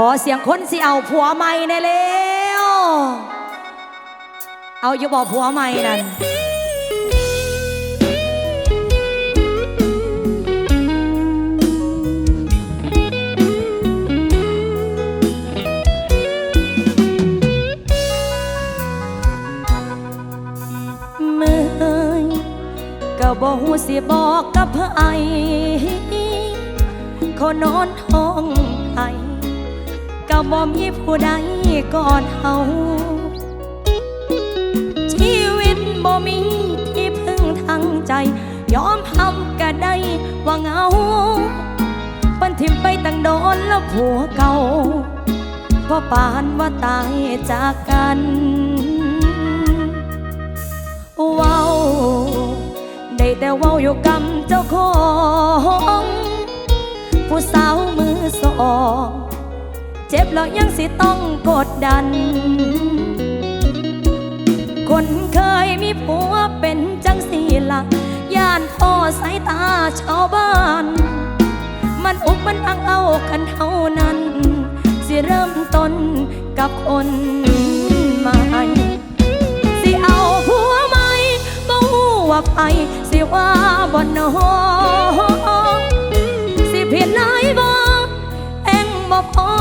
ขอเสียงคนสิเอาผัวใหม่แน่แล้วเอาอยู่บอกผัวใหม่นั่นเมื่อก็บอกหูสิบอกกับไผเขานอนห้อง ก็บ่มีผู้ใดก่อนเฮาชีวิตบ่มีที่พึ่งทางใจ ยอมทำก็ได้ว่าเงาปันทิมไปตั้งโดนแล้วผัวเก่าพราปานว่าตายจากกันเว้าได้แต่ว้าอยู่กำเจ้าของ ผู้สาวมือสอง เจ็บแล้วยังสิต้องกดดัน คนเคยมีผัวเป็นจังสีหละย่านพ่อสายตาชาวบ้าน มันอุกมันอังเอากันเท่านั้น สิเริ่มต้นกับคนใหม่ สิเอาผัวใหม่บ่ฮู้ว่าไป สิว่าบ่นอสิผิดหลายบ่แองบ่พอ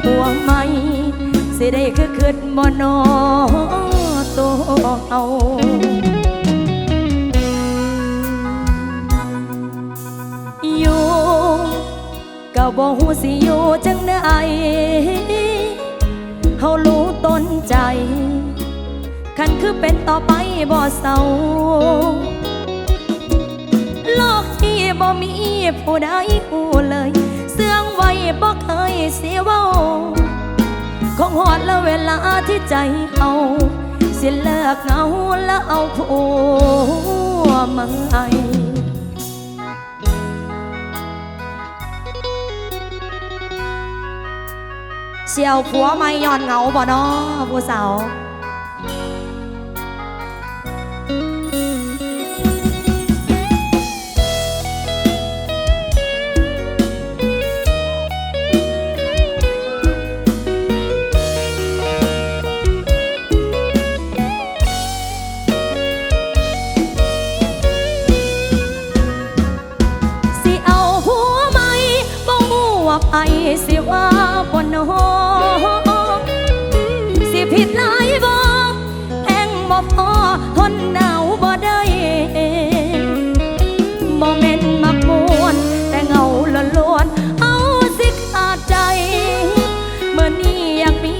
ผัวใหม่สิได้คือคิดบ่นอตัวเอาอยู่ก็บ่ฮู้สิอยู่จังไดเฮารู้ต้นใจคันคือเป็นต่อไปบ่เศร้าโลกที่บ่มีผู้ใดฮู้เลย องไว้บ่เคยเสียเว้าคงหอดแล้วเวลาที่ใจเฮาสิเลิกเหงาแล้วเอาผัวใหม่เสียวผัวไม่ย้อนเหงาบ่นอผู้สาว ผิดหลายบ่แองบ่พอทนหนาวบ่ได้บ่แม่นมักมวนแต่เงาล้วนเอาสิขาดใจ เมื่อนี้อยากมี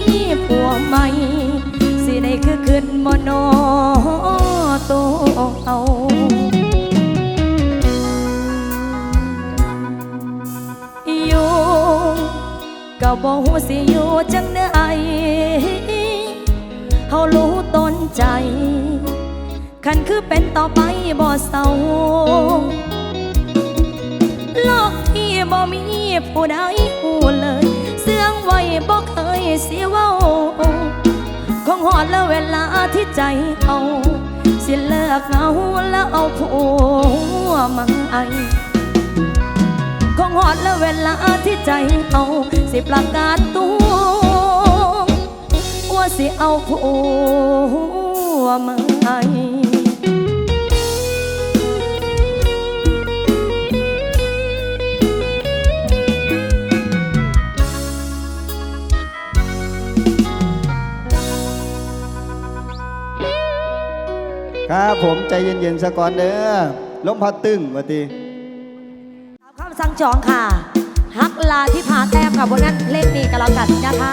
ผัวใหม่ สิได้คือขึ้นบ่นอตัวเอาอยู่ก็บ่ฮู้สิอยู่จังไดเฮารู้ต้น ใจ คันคือเป็นต่อไปบ่เศร้าโลกที่บ่มีผู้ใดฮู้เลย เสื่องไว้บ่เคยเสียว้าคงหอดแล้วเวลาที่ใจเอาสิเลิกเหงาแล้วเอาผัวมาไอคงหอดแล้วเวลาที่ใจเอาสิประกาศตัวว่าสิเอาผัว ใหม่ครับผมใจเย็นๆสะก่อนเด้อลมพัดตึงว่าติตามคำสั่งจองค่ะฮักลาที่พาแต้มกับบนนั้นเลขนี้ก็แล้วกันนะคะ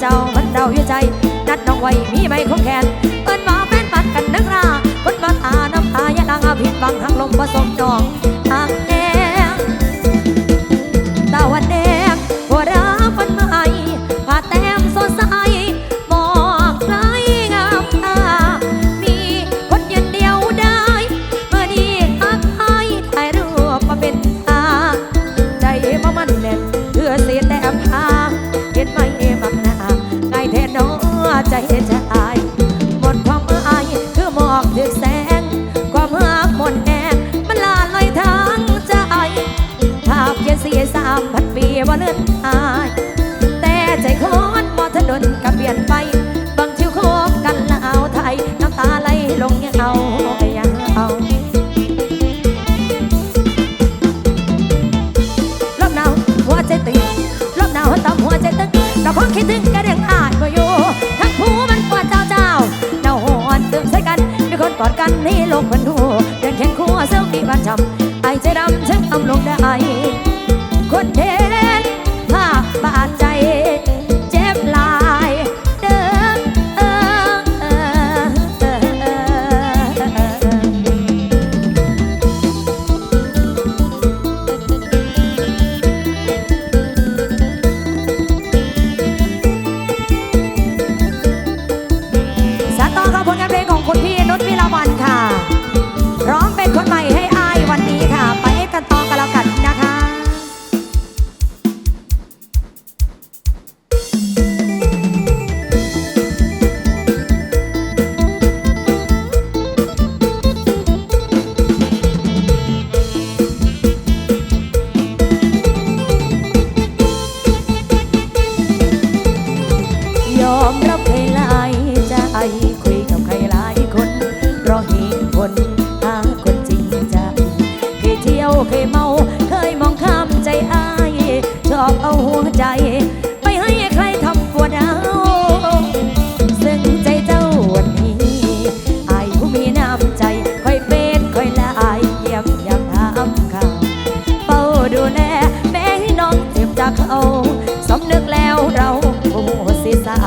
เจ้ามันเดาอยู่ใจ นัดน้องไว้มีใบของแขนเปิ้นมาแม่นปัดกันนักราคนมาตาน้ำตาอย่าดังอาผิดบังหักลมผสมจอง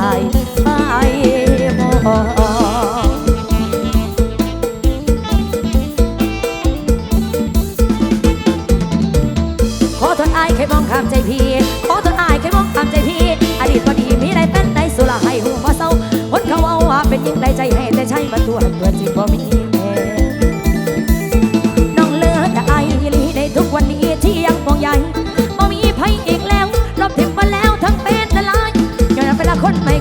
ายไปบขอทนอายแค่มองข้าใจพี่ ขอทนอายแค่มองข้าใจพี่ อดีตบ่ดีมีไรเป็นไดสุราให้หูบ่เศร้าคนเขาเอาว่าเป็นยิ่งไรใจให้แต่ใช่มาตัวตัวจริงบ่มี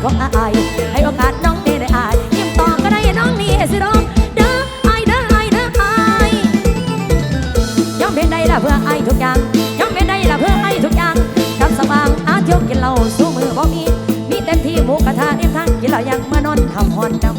ขออาย ให้โอกาสน้องเต้ได้อายยิ้มตอบก็ได้น้องนี่สิร้องเด้ออายเด้ออายเด้ออายยอมเป็นได้ละเพื่ออายทุกอย่างยอมเป็นได้ละเพื่ออายทุกอย่างคำสว่างอาเที่ยวกินเหล้าสู้มือบ่มีมีเต็มที่หมูกระทะเอ็มทั้งกินเหล้ายังมานอนทำหอนดำ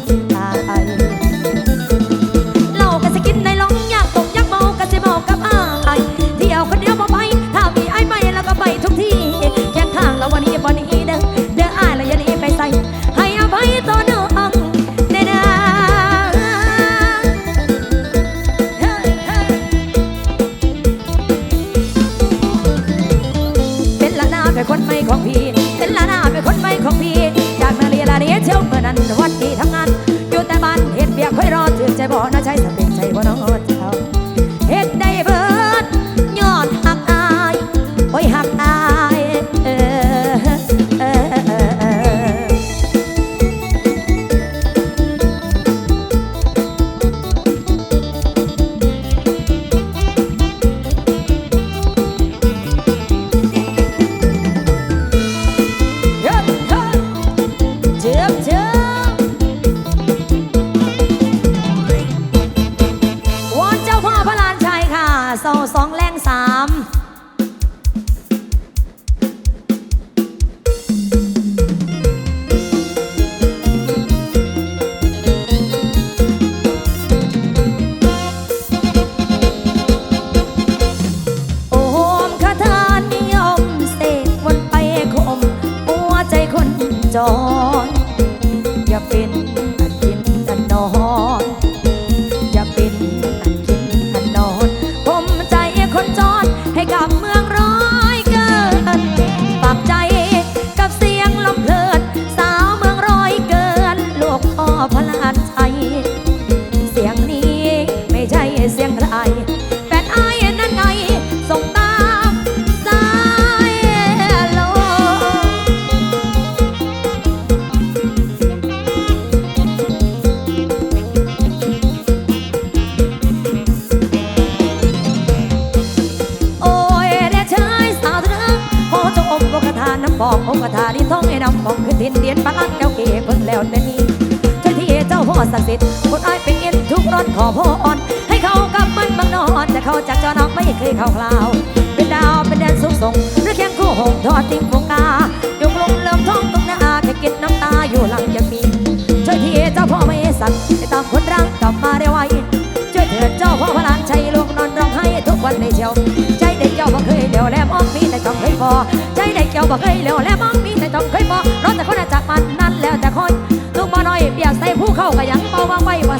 เศร้าสองแล อพ่ออ่อนให้เขากับมันบางนอนแต่เขาจากจอน้องไม่เคยเข้าคลาว เป็นดาวเป็นแดนสูงส่งหรือเคียงคู่หงทอดติ่งวงกายุงลงเริ่มท้องตรงหน้าแค่กินน้ำตาอยู่หลังยังมีช่วยที่เจ้าพ่อไม่สั่งให้ตามคนรังกลับมาได้ไวช่วยเถิดเจ้าพ่อพลานชัยลงนอนร้องไห้ทุกวันในเชียวใจเด็กเจ้าบ่เคยเหลียวแลมองมีแต่ต้องเคยพอใจเด็กเจ้าบ่เคยเหลียวแลมองมีแต่ต้องเคยพอรถแต่คนจากมันนั่นแล้วแต่คอยลูกมาน้อยเปียกใส่ผู้เข้าก็ยังเบาว่างไว้ว่า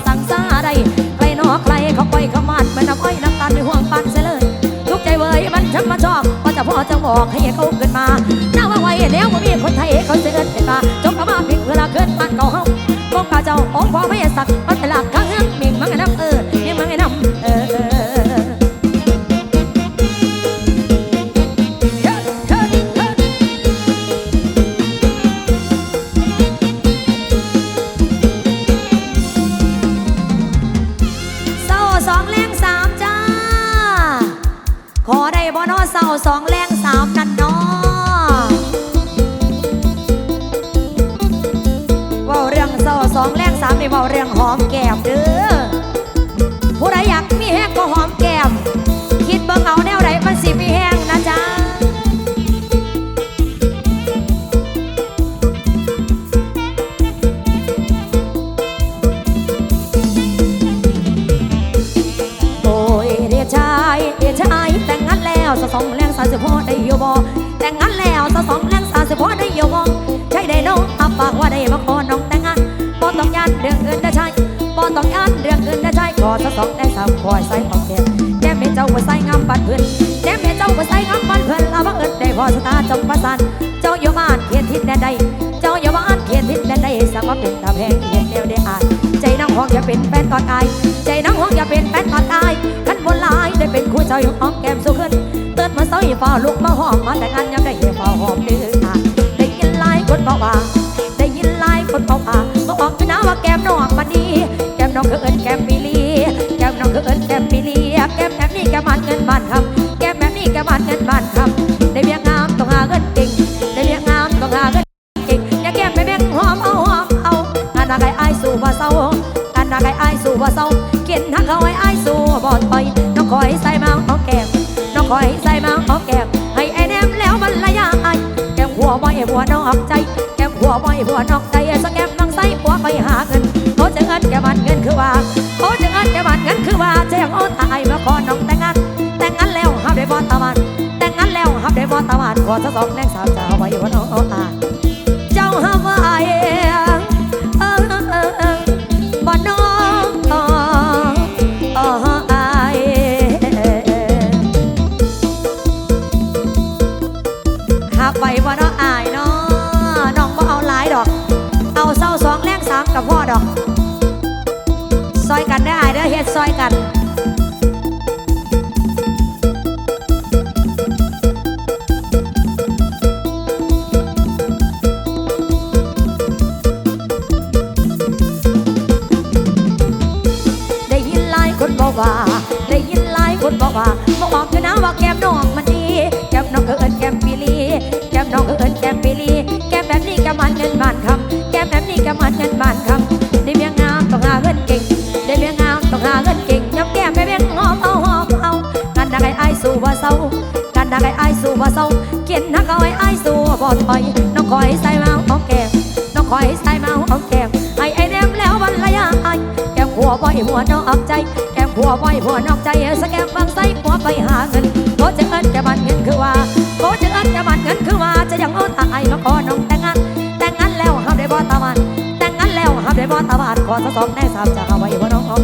ว่าจะพ่อกให้เขาเกินมาหน้าว่าไว้แล้วว่ามีคนไทยเขาเสือนเป็นตาจงกระมาพิงเวลาเกินมันเก่าเฮาบงกาเจ้าองค์พ่อไม่สัก อื่นนะชายขอสะสองแรงสามคอยใส่ของแก้มแก้มเป็นเจ้าว่าใส่งามบัดเพื่อนแก้มเป็นเจ้าว่าใส่งามบัดเพื่อนลาบังเอิญได้พอสตาจงประสานเจ้าอยู่บ้านเขียนทิศแดนใดเจ้าอยู่บ้านเขียนทิศแดนใดสักว่าเป็นตาแพงเห็นแนวได้อ่านใจน้องห้องอย่าเป็นแฟนตอนอาย ใจน้องห้องอย่าเป็นแฟนตอนอายขันบนลายได้เป็นคู่เจ้าอยู่หอมแก้มสู้ขึ้นเตือนมาเศร้าอย่าฝ่าลุกมาหอมมาแต่งงานยังได้เหี่ย ก้มหัวบ่ไอ้หัวนอกใจสักแก้มน้องใส่หัวไปหาเงินเขาจะเงินแก้มันเงินคือว่าเขาจะเงินแก้มันเงินคือว่าแจ้งเอตายมาขอน้องแต่งงานแต่งงานแล้วห้ามได้บ่ตามันแต่งงานแล้วห้ามได้บ่ตามันขอสักสองแรงสาวจะเอาไว้ว่าน้องเอตายเจ้าหาว่าไอ้เออเออเออเออบ่น้องอ๋ออ๋อไอ้หากไปบ่น้อ กับพ่อดอก ซอยกันได้อายเด้อเฮ็ดซอยกัน ก้มแบบนี้ก็มันเงินบานคำได้เมียงามต้องหาเงินเก่ง ได้เมียงามต้องหาเงินเก่งยับแก้มไปเบี้ยงหอมเอาหอมเอากันได้ไอ้สู่ว่าเศร้ากันได้ไอ้สู่ว่าเศร้าเขียนหักเอาไอ้ายสู่บ่ถอยน้องคอยใส่เมาหอมแก้มน้องคอยใส่เมาหอมแก้มให้ไอ้แนมแล้ววันละยาไอแก้มหัวบ่อยหัวนอกใจ แก้มหัวบ่อยหัวนอกใจสแกมบางไซหัวไปหาเงินโคจะเอิ้นแกมันเบ่าบานขอสะสองได้สามจากเอาไว้ว่าน้องท้อง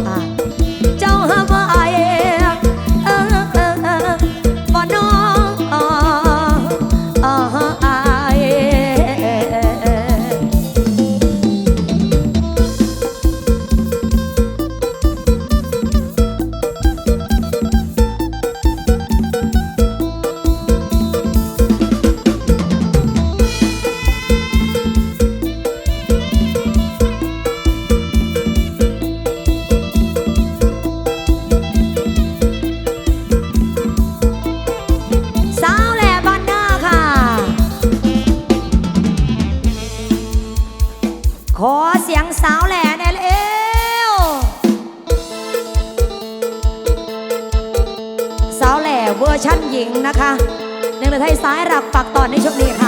ญิงนะคะหนึ่งเหลือไทยซ้ายรักฝากตอนในช่วงนี้ค่ะ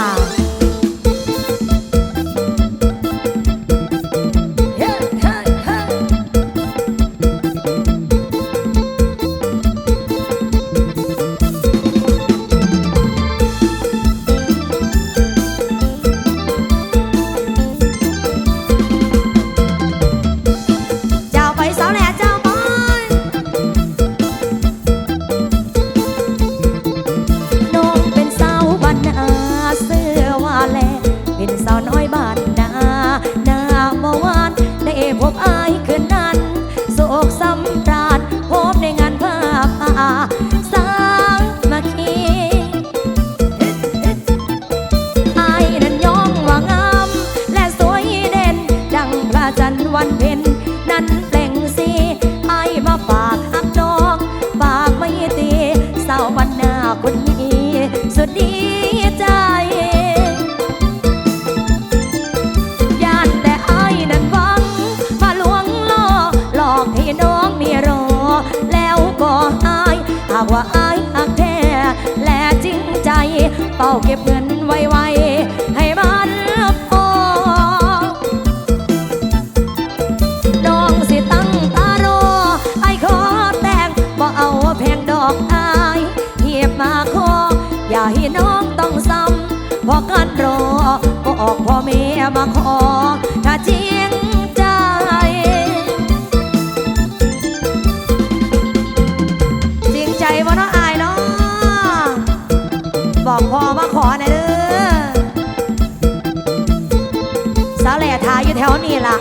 เก็บเงินไวๆให้มันพอน้องสิตั้งตารอไอ้ขอแต่งบ่เอาแพงดอกอายเหียบมาขออย่าให้น้องต้องซ้ำพอกันรอก็ออกพ่อแม่มาขอ ถ้าจริง อพ่อมาขอหน่อยเด้อสาวแหล่ทายอยู่แถวนี้ล่ะ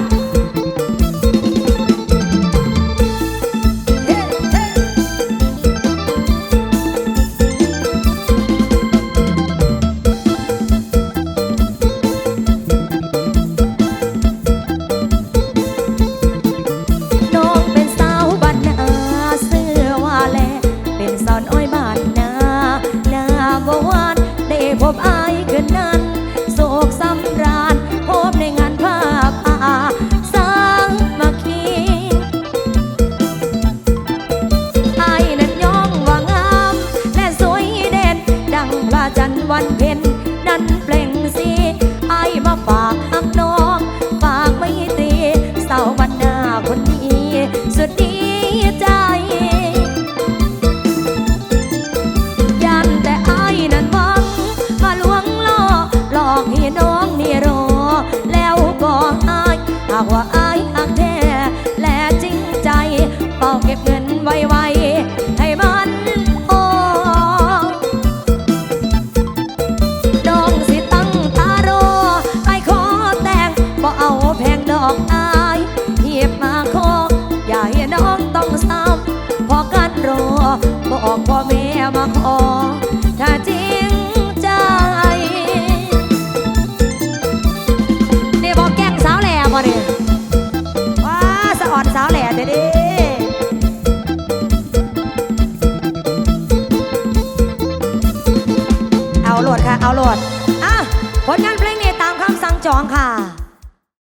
Rama